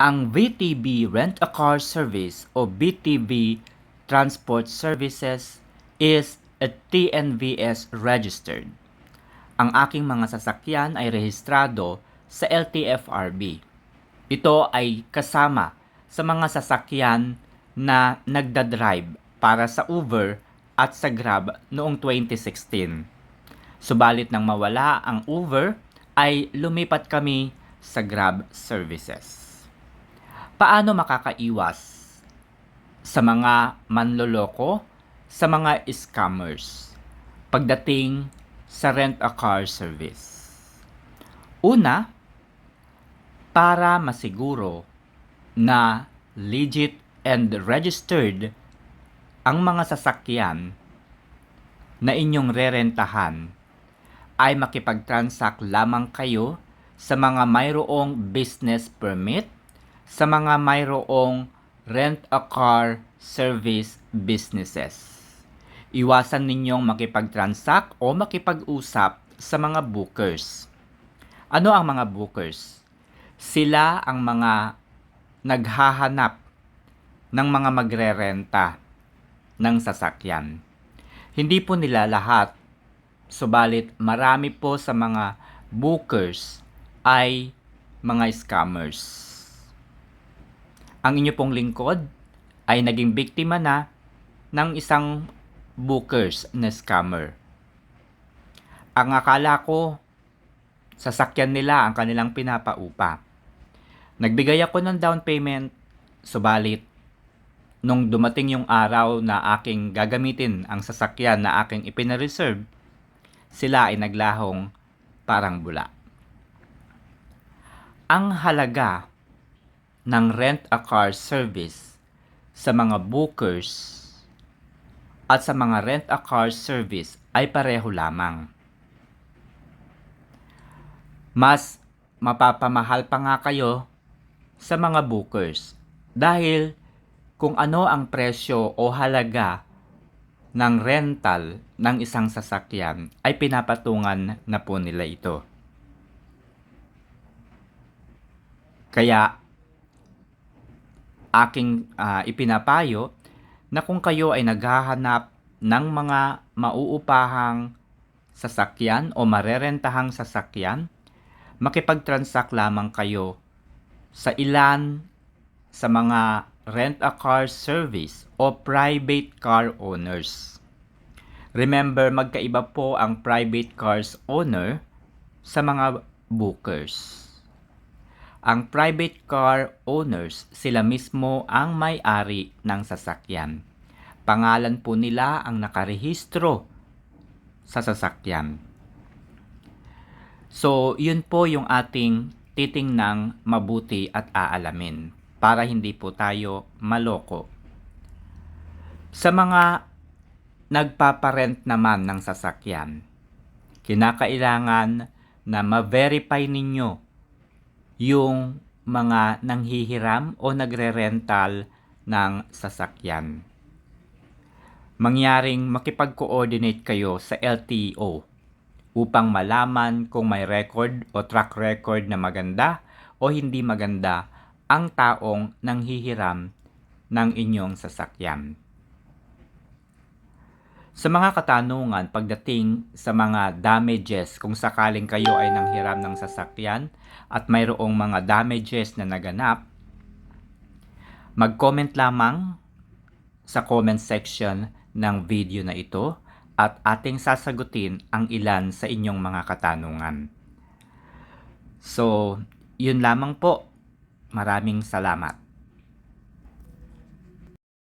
Ang VTB Rent-A-Car Service o VTB Transport Services is a TNVS registered. Ang aking mga sasakyan ay rehistrado sa LTFRB. Ito ay kasama sa mga sasakyan na nagdadrive para sa Uber at sa Grab noong 2016. Subalit nang mawala ang Uber, ay lumipat kami sa Grab services. Paano makakaiwas sa mga manloloko, sa mga scammers pagdating sa rent-a-car service? Una, para masiguro na legit and registered ang mga sasakyan na inyong rerentahan ay makipag-transact lamang kayo sa mga mayroong business permit, sa mga mayroong rent-a-car service businesses. Iwasan ninyong makipag-transact o makipag-usap sa mga bookers. Ano ang mga bookers? Sila ang mga naghahanap ng mga magrerenta ng sasakyan. Hindi po nila lahat, subalit marami po sa mga bookers ay mga scammers. Ang inyo pong lingkod ay naging biktima na ng isang bookers na scammer. Ang akala ko, sasakyan nila ang kanilang pinapaupa. Nagbigay ako ng down payment, subalit nung dumating yung araw na aking gagamitin ang sasakyan na aking ipinareserve, sila ay naglahong parang bula. Ang halaga ng rent-a-car service sa mga bookers at sa mga rent-a-car service ay pareho lamang. Mas mapapamahal pa nga kayo sa mga bookers dahil kung ano ang presyo o halaga ng rental ng isang sasakyan ay pinapatungan na po nila ito. Kaya aking ah, ipinapayo na kung kayo ay naghahanap ng mga mauupahang sasakyan o marerentahang sasakyan, makipag-transact lamang kayo sa ilan sa mga rent-a-car service o private car owners. Remember, magkaiba po ang private cars owner sa mga bookers. Ang private car owners, sila mismo ang may-ari ng sasakyan. Pangalan po nila ang nakarehistro sa sasakyan. So, yun po yung ating titingnang mabuti at aalamin para hindi po tayo maloko. Sa mga nagpaparent naman ng sasakyan, kinakailangan na ma-verify ninyo yung mga nanghihiram o nagre-rental ng sasakyan. Mangyaring makipag-coordinate kayo sa LTO upang malaman kung may record o track record na maganda o hindi maganda ang taong nanghihiram ng inyong sasakyan. Sa mga katanungan pagdating sa mga damages kung sakaling kayo ay nanghiram ng sasakyan at mayroong mga damages na naganap, mag-comment lamang sa comment section ng video na ito at ating sasagutin ang ilan sa inyong mga katanungan. So, yun lamang po. Maraming salamat.